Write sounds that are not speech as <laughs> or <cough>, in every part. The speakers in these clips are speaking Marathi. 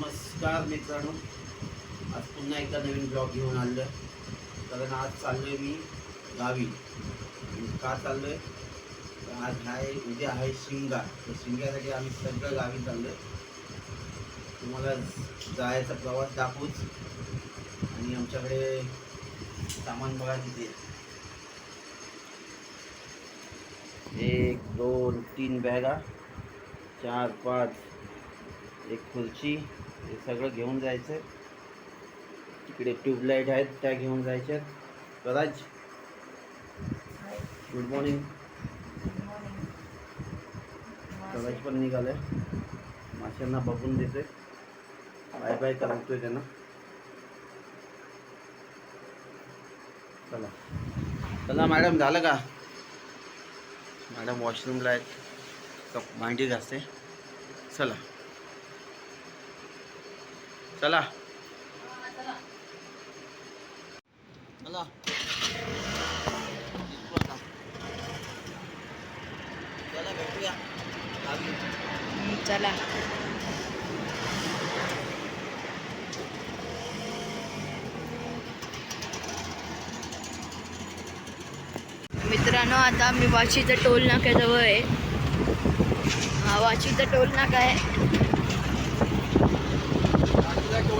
नमस्कार मित्रांनो. आज पुन्हा एकदा नवीन ब्लॉग घेऊन आलो कारण आज चाललोय मी गावी. का चाललोय? तर आज आहे उद्या आहे शिमगा. तर शिमग्यासाठी आम्ही सगळं गावी चाललोय. तुम्हाला जायचा प्रवास दाखवूच. आणि आमच्याकडे सामान बघा तिथे एक दोन तीन बॅगा. चार पाच. एक खुर्ची. हे सगळं घेऊन जायचं. तिकडे ट्यूबलाईट आहेत त्या घेऊन जायच्या. कदाच गुड मॉर्निंग कदाच पण निघालंय. माशांना बघून देते बाय बाय करतोय त्यांना. चला. चला मॅडम झालं का? मॅडम वॉशरूमला आहेत कप भांडी घासते. चला. चला. चला. चला भेटूया. चला. मित्रांनो आता मी वाशीचं टोल नाक्याजवळ आहे. हा वाशीचं टोल नाका आहे.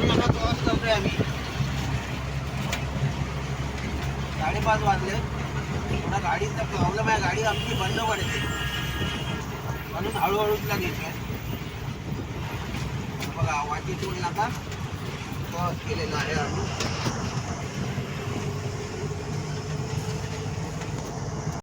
गाडीला टोल नाका करतोय आम्ही. साडेपाच वाजले. पुन्हा गाडीचा प्रॉब्लेम आहे. गाडी आमची बंद पडते. म्हणून हळूहळू तिला घेतोय. बघा वाटी टोल नाका क्रॉस केलेला आहे आम्ही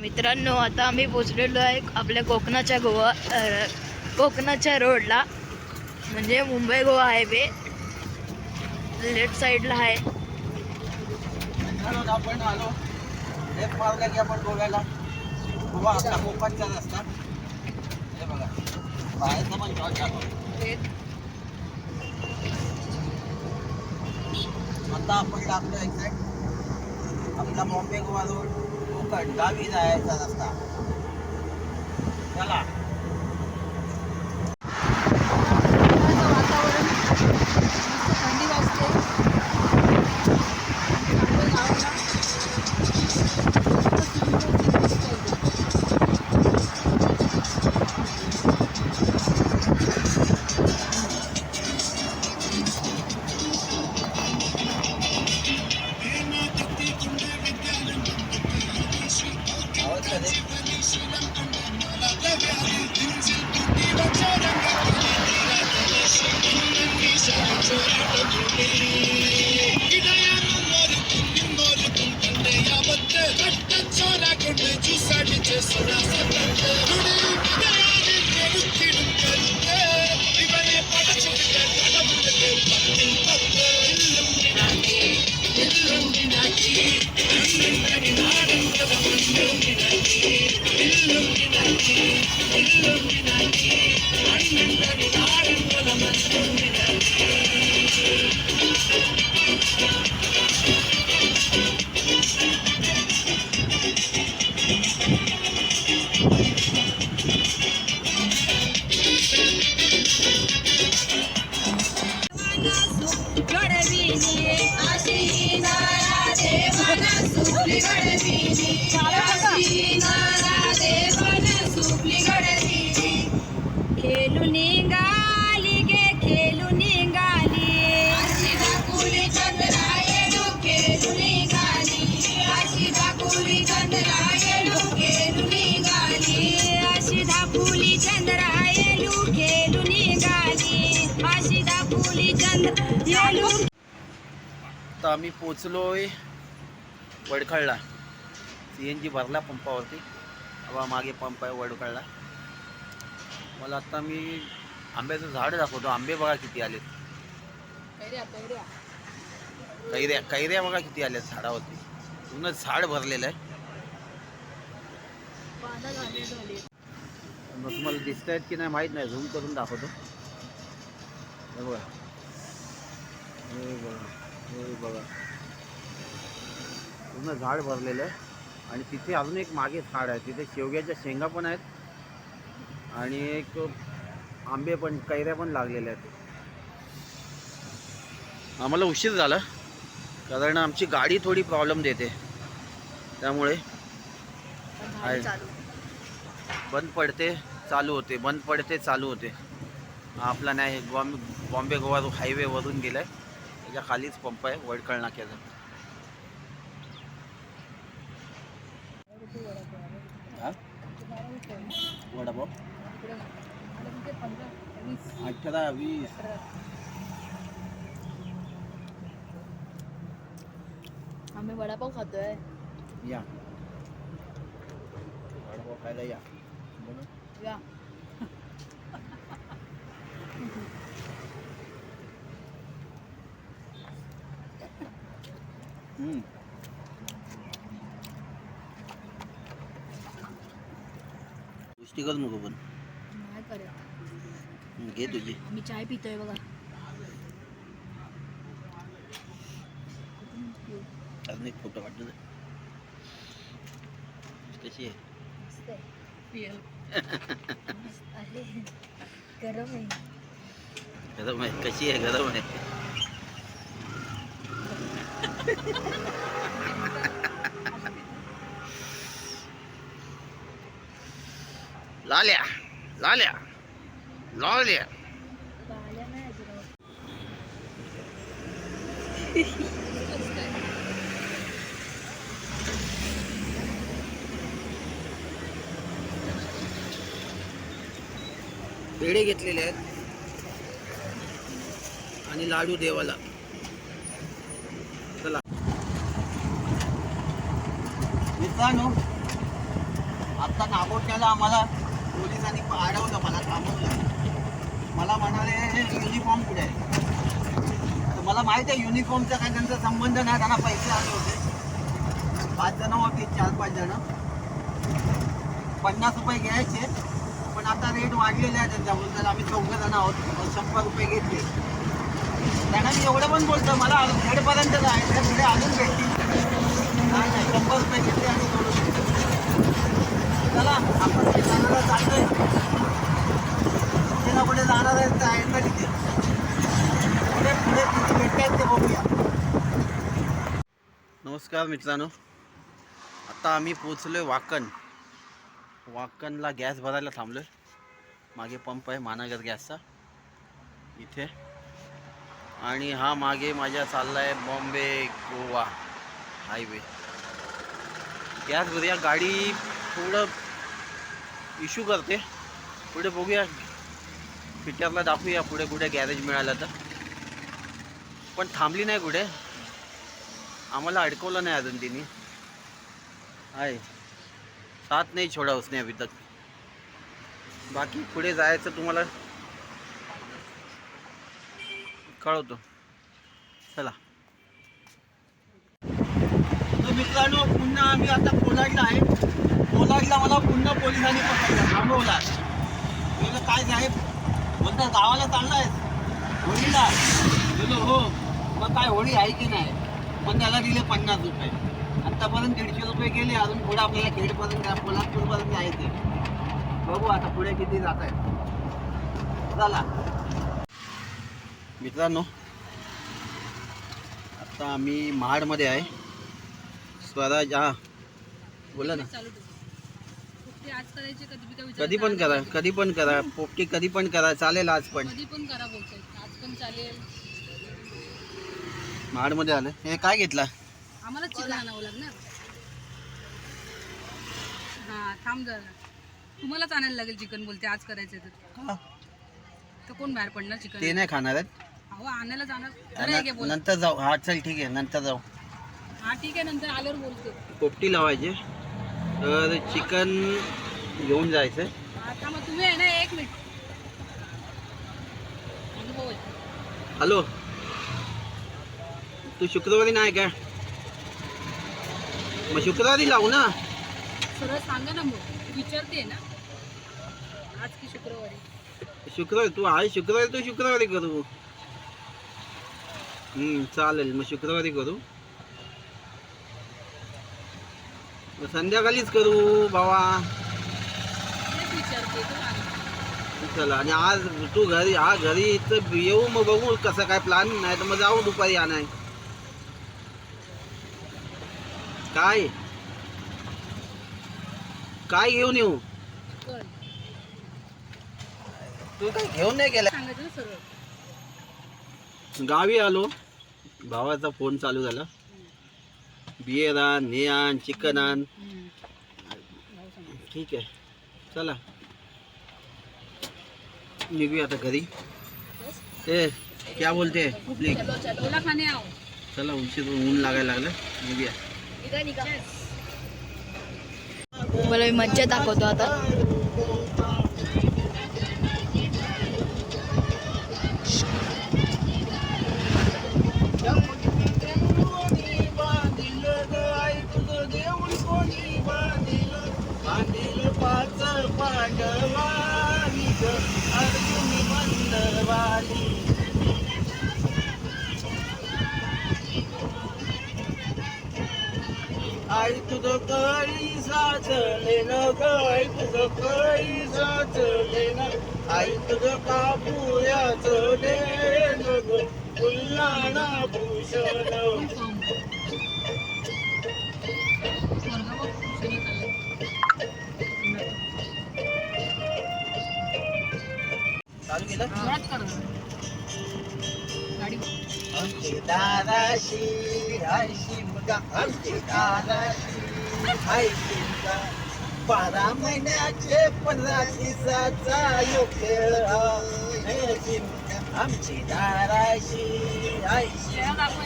मित्रांनो आता आम्ही पोचलेलो आहे आपल्या कोकणाच्या गोवा कोकणाच्या रोडला. म्हणजे मुंबई गोवा हायवे. लेफ्ट साईडला आहे. मित्रांनो, आपण आलो. लेफ्ट मारला की आपण गोव्याला गोवा आपला कोकणचा रस्ता. हे बघा. बाहेरचा पण शॉट दाखव. आता आपण लागलो एक्झॅक्ट आपला बॉम्बे गोवा रोड कोकण गावी जायचा रस्ता. चला. खेळू आता आम्ही पोचलोय वडखळला. सी एन जी भरला पंपावरती. हवा मागे पंप आहे वडखळला. मला आता मी आंब्याचं झाड दाखवतो. आंबे बघा किती आलेत. कैऱ्या कैऱ्या. बघा किती आल्यात झाडावरती. पूर्ण झाड भरलेलं आहे. मग तुम्हाला दिसत आहेत की नाही माहीत नाही. झूम करून दाखवतो. हे बघा. हे बघा हे बघा. पूर्ण झाड भरलेलं आहे. आणि तिथे अजून एक मागे झाड आहे. तिथे शेवग्याच्या शेंगा पण आहेत. आणि एक आंबे पण कैऱ्या पण लागलेल्या आहेत. आम्हाला उशीर झाला कारण आमची गाडी थोडी प्रॉब्लेम देते. त्यामुळे आहे. बंद पडते चालू होते. बंद पडते चालू होते. आपला नाही बॉम्बे बॉम्बे गोवा हायवेवरून गेलाय. त्याच्या खालीच पंप आहे वडखळ नाक्याचा हा? वडापाव? अठरा वीस आम्ही वडापाव खातोय. या. वडापाव खायला या. बोला. या. करू नको पण नाही करत घे तुझी आम्ही चाय पितोय बघा अजून एक फ़ोटो काढतो. कशी आहे गरम आहे गरम आहे कशी आहे गरम आहे <laughs> लाल्या लाल्या लाल्या. पेढे घेतलेले आहेत. आणि लाडू देवाला. चला. मित्रांनो आता नागोट्याला आम्हाला पोलिसांनी अडवलं मला थांबवलं. मला म्हणाले युनिफॉर्म कुठे आहे? तर मला माहिती आहे युनिफॉर्मचा काय त्यांचा संबंध नाही त्यांना पैसे आले होते. पाच जण होते चार पाच जण. पन्नास रुपये घ्यायचे पण आता रेट वाढलेले आहे त्यांच्याबद्दल आम्ही चौघ जण आहोत शंभर रुपये घेतले. त्यांना मी एवढं पण बोलतो मला अजून खेडपर्यंत जायचं पुढे अजून भेटतील नाही नाही शंभर रुपये घेतले आणि सोडून दिले. चला आपण ठिकाणाला चाललोय कुठे ना कुठे जाणार आहे तर आहे ना तिथे पुढे पुढे तिथे भेटतात ते बघूया नमस्कार मित्रांनो? आता आम्ही पोचलो आहे वाकण. वाकणला गॅस भरायला थांबलो आहे मागे पंप आहे महानगर गॅसचा. इथे. आणि हा मागे माझ्या चालला आहे बॉम्बे गोवा हायवे. गॅस भरूया गाडी थोडं इश्यू करते. पुढे बघूया. फिटरला दाखवूया पुढे कुठे गॅरेज मिळालं तर. पण थांबली नाही कुठे. आम्हाला अडकवलं नाही अजून तिने. आहे साथ नाही छोडा उसने अभी तक. बाकी पुढे जायचं तुम्हाला कळवतो. चला. मित्रांनो पुन्हा आम्ही आता कोलाडला आहे. कोलाडला मला पुन्हा पोलिसांनी पकडलं. थांबवला. बोललं काय साहेब बोलता गावाला चाललाय होळीला? बोलो हो. मग काय होळी आहे की नाही? पण त्याला दिले पन्नास रुपये. आतापर्यंत दीडशे रुपये गेले अजून पुढे आपल्याला खेडपर्यंत कोल्हापूरपर्यंत जायचे बघू आता पुढे किती जात आहे चला. मित्रांनो आता आम्ही महाडमध्ये आहे. स्वराज हा. बोला ना. कधी पण करा कधी पण करा. पोपटी कधी पण करा. चालेल आज पण. कधी पण करा बोलतोय. आज पण चालेल. महाडमध्ये आलं. हे काय घेतला? आम्हाला चिकन आणावं लागणार. हा थांब जरा. तुम्हालाच आणायला लागेल चिकन बोलते आज करायचं तर. हा, तर कोण बाहेर पडणार चिकन? ते नाही खाणार आहेत. अहो आणायला जाणार. आहे बोला. नंतर जाऊ. हा चल ठीक आहे. नंतर जाऊ. हा ठीक आहे नंतर आल्यावर बोलते. पोपटी लावायचे. तर चिकन घेऊन जायचं. आता मग तुम्ही आहे ना एक मिनिट. अनुभव आहे. हॅलो. तू शुक्रवारी नाही का? मग शुक्रवारी लावू ना. सरळ सांगा ना मग. विचारते ना. आज की शुक्रवारी? शुक्रवारी तू आहे शुक्रवारी तू शुक्रवारी करू. हम्म चालेल मग शुक्रवारी करू. मग संध्याकाळीच करू भावा. तेच विचारते तो सांगा. चला आणि आज तू घरी हा घरी इथं येऊ मग बघू कसं काय प्लॅन नाही तर मग जाऊ दुपारी आणाय काय? काय घेऊन येऊ? तू काय घेऊन नाही गेला. ना गावी आलो. भावाचा फोन चालू झाला. बियर आण हे आण चिकन आण. ठीक आहे. चला. निघूया आता घरी. ए क्या बोलते? आव चला. उशीर ऊन लागायला लागलं. निघूया. मला मी मज्जा दाखवतो आता. आमची दाराशी हाय शिमगा आमची दाराशी हाय शिमगा बारा महिन्याचे पंधरा दिवसाचा यो खेळ आमची दाराशी शिमगा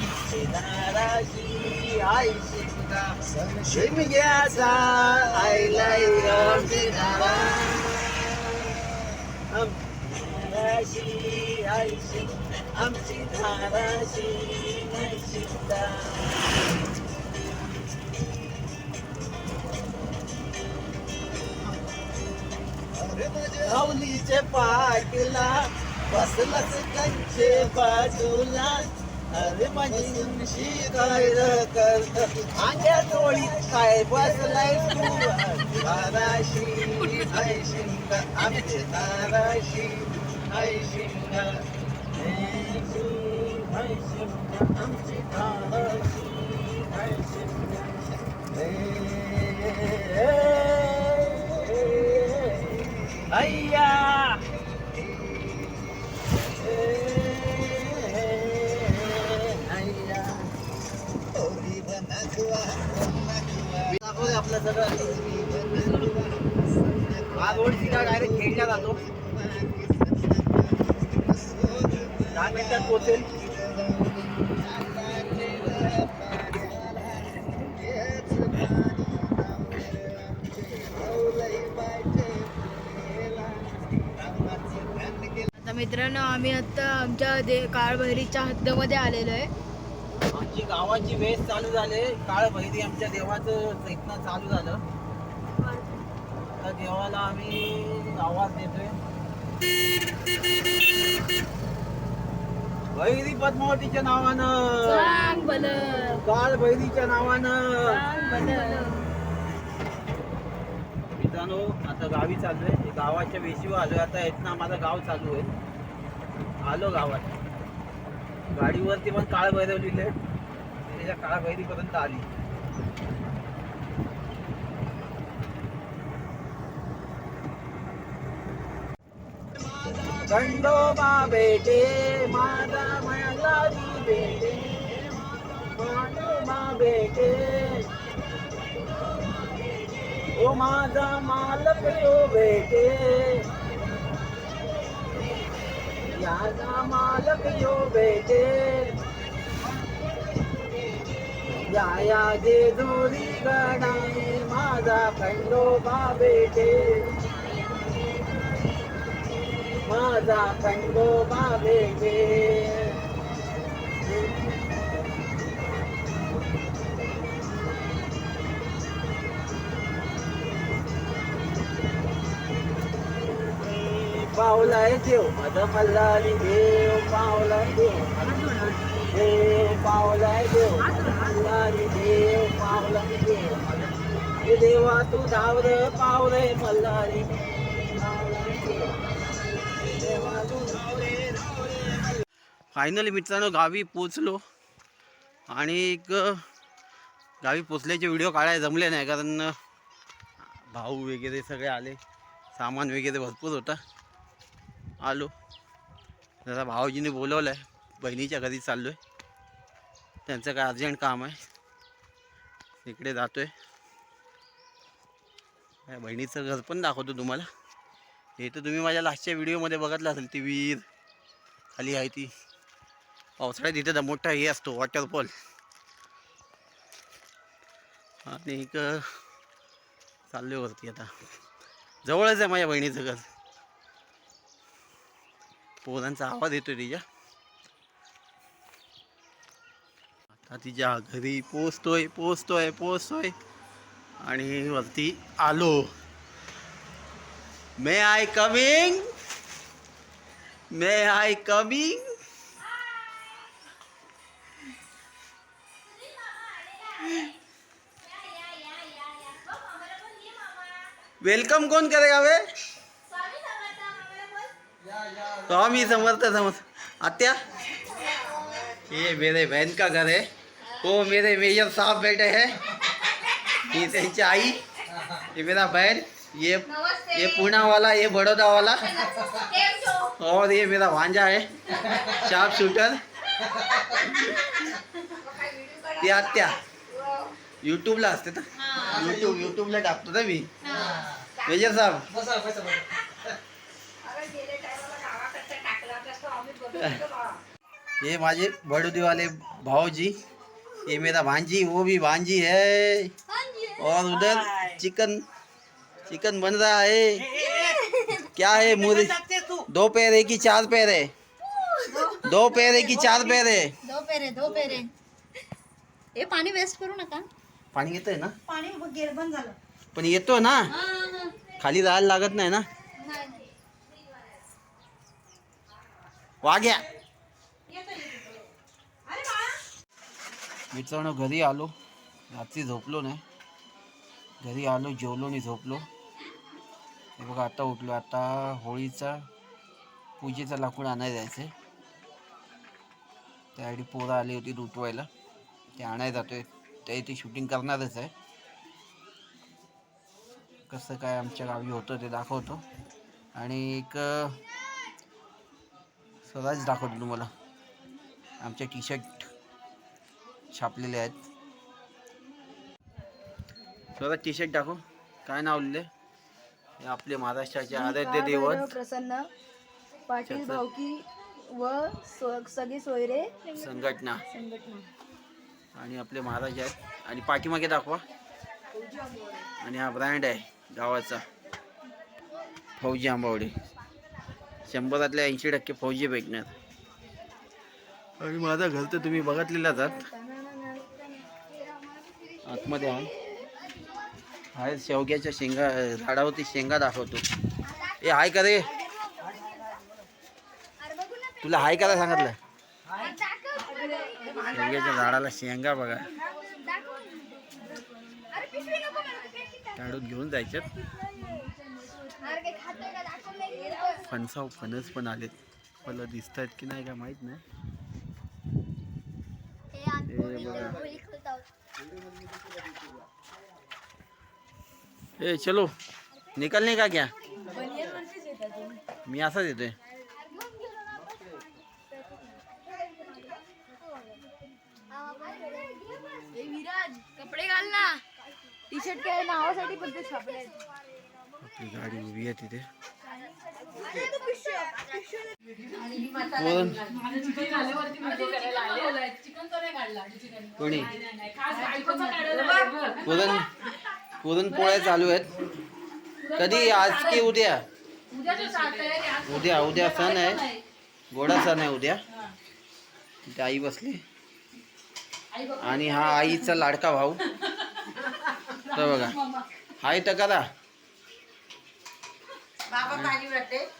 आमची दाराशी हाय शिमगा शिमग्याचा आईलाई आमची दारा आमची धाराशी आयशी आमची धाराशी नैशिता शिमगा हवलीचे पाठला बसलाच कंचे बाजूला. अरे माझी उंशी काय र करत आंध्या डोळीत काय बसलाय तू? धाराशी हाय आमचे धाराशी. हाय शिंगा हाय शिंगा आमची धाराशी हाय शिंगा अय्या आपलं सगळं आज ओळखी का डायरेक्ट खेळला जातो मिनिटात पोचेल? आता मित्रांनो आम्ही आता आमच्या दे काळभैरीच्या हद्दमध्ये आलेलो आहे. आमची गावाची वेस चालू झाले. काळ भैरी आमच्या देवाचं इथनं चालू झालं. देवाला आम्ही आवाज देतोय. भैरी पद्मावतीच्या नावानं. सांग भलं काळ भैरीच्या नावानं. सांग मित्रांनो आता गावी चाललोय. हे गावाच्या वेशीवर आलोय. आता इथनं माझं गाव चालू आहे आलो गावात. गाडीवरती पण काळ भैरव लिहिले त्याच्या काळ भैरीपर्यंत आली. खंडोबा बेटे माझा मळावी बेटे खंडोबा बेटे. ओ माझा मालक यो बेटे. याचा मालक यो बेटे. या या जे दोरी गणाई माझा खंडोबा बेटे. माझा खंडोबा बेटे पावलाय देव मद मल्हारी देव पावलाय देव. देव पावलाय देव मल्लारी मल्हारी देव पावलाय देव. देवा तू धावरे पावले मल्हारी फायनली मित्रांनो गावी पोचलो. आणि एक गावी पोचल्याचे व्हिडिओ काढायला जमले नाही कारण भाऊ वगैरे सगळे आले. सामान वगैरे भरपूर होता. आलो. जरा भाऊजीने बोलवलं आहे बहिणीच्या घरी चाललो आहे त्यांचं काय अर्जंट काम आहे. तिकडे जातो आहे बहिणीचं घर पण दाखवतो तुम्हाला. हे तर तुम्ही माझ्या लास्टच्या व्हिडिओमध्ये बघितलं असेल. ती विहीर खाली आहे ती. पावसाळ्यात इथे मोठा हे असतो वॉटरफॉल आणि एक चालले वरती आता. जवळच आहे माझ्या बहिणीचं घर. पोरांचा आवाज येतोय तिच्या. आता तिच्या घरी पोचतोय पोचतोय पोचतोय आणि वरती आलो. May I coming may I coming welcome कौन करेगा वे? स्वामी समर्थ समर्थ आत्या? ये मेरे बहन का घर है। वो मेरे मेजर साहब बैठे हैं। ये त्यांची आई ये मेरा बहन ये ये पुणे वाला ये बड़ौदा वाला। और ये मेरा भांजा है। Sharp shooter. ती आत्या। यूट्यूबला असते ना यूट्यूब यूट्यूबला टाकतो ना मी मेजर साहब. ये माझे बड़ौदी वाले भाऊजी ये मेरा भांजी वो भी भांजी है. और उधर चिकन चिकन बन रहा है. क्या है मुर्गी दो पैर है कि चार पैर है. दो पैर है कि चार पैर है. दो पेरे दो पेरे हे. पाणी वेस्ट करू नका. पाणी येतंय ना? पाणी बंद झालं. पण येतो ना. खाली जायला लागत नाही ना. वाग्या मित्रांनो घरी आलो. रात्री झोपलो नाही. घरी आलो जेवलो नाही झोपलो. हे बघा आता उठलो. आता होळीचा पूजेचा लाकूड आणायला जायचं आहे त्यासाठी पोरं आली होती लुटवायला. ते आणायला जातोय. ते इथे शूटिंग करणारच आहे. कसं काय आमच्या गावी होतं ते दाखवतो. आणि एक स्वतःच दाखवतो तुम्हाला. आमचे टी शर्ट छापलेले आहेत. स्वतः टी शर्ट दाखव. काय नाव लिहिले हे आपले महाराष्ट्राचे आराध्य देवत. प्रसन्न पाटील भावकी व सगळे सोयरे संघटना. संघटना. आणि आपले महाराज आहेत. आणि पाठीमागे दाखवा. आणि हा ब्रँड आहे. गावाचा. फौजी आंबावडे. शंभरातले ऐंशी टक्के फौजी भेटणार आणि माझं घर तर तुम्ही बघितलेलाच आहात. आतमध्ये आहे. शेवग्याच्या शेंगा झाडावरती शेंगा दाखवतो. ए हाय का रे? तुला हाय करा सांगितलं? शेवग्याच्या झाडाला शेंगा बघा. काढून घेऊन जायच्यात फणसाव फणस पण दिसत आहेत की नाही का माहित नाही. ए, चलो. निकलने का क्या मी असाच येतोय. कपडे घाल टी शर्ट काय नावासाठी पण ते छापले आपली गाडी उभी आहे तिथे. कोण पुरण. पुरणपोळ्या चालू आहेत. कधी? आज की उद्या? उद्या उद्या सण आहे. गोडा सण आहे उद्या. आई बसली. आणि हा आईचा लाडका भाऊ. तर बघा. हाय तर करा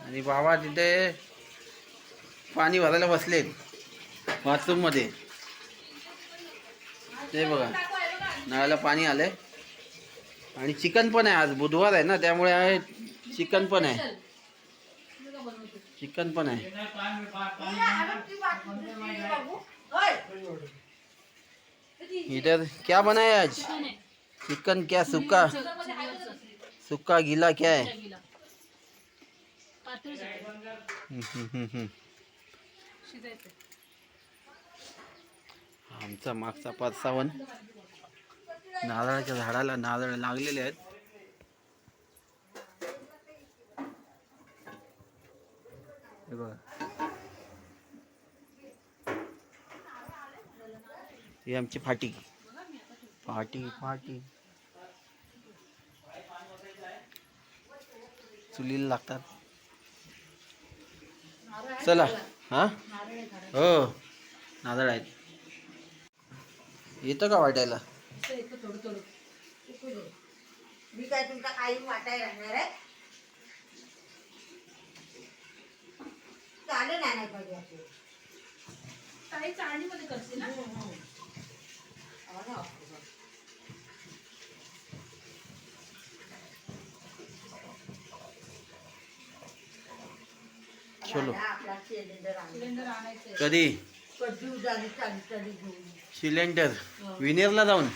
आणि बाबा तिथे पाणी भरायला बसलेत. बाथरूममध्ये ते बघा. नळाला पाणी आलंय. आणि चिकन पण आहे आज. बुधवार आहे ना त्यामुळे आहे चिकन पण आहे. चिकन पण आहे. इधर क्या बनाया आज? चिकन क्या सुका? सुका गीला क्या है? आमचा मागचा पाचसावन नारळाच्या झाडाला नारळ लागलेले आहेत. हे बघा. ही आमची फाटी. फाटी फाटी. चुलीला लागतात. चला हा? हो. नारळ आहेत. येतं का वाटायला? थोडं थोडं मी काय तुमचा काही राहणार आहे पाहिजे. काही चाळणीमध्ये करते ना. चलो. कधी? सिलेंडर विनेरला जाऊन.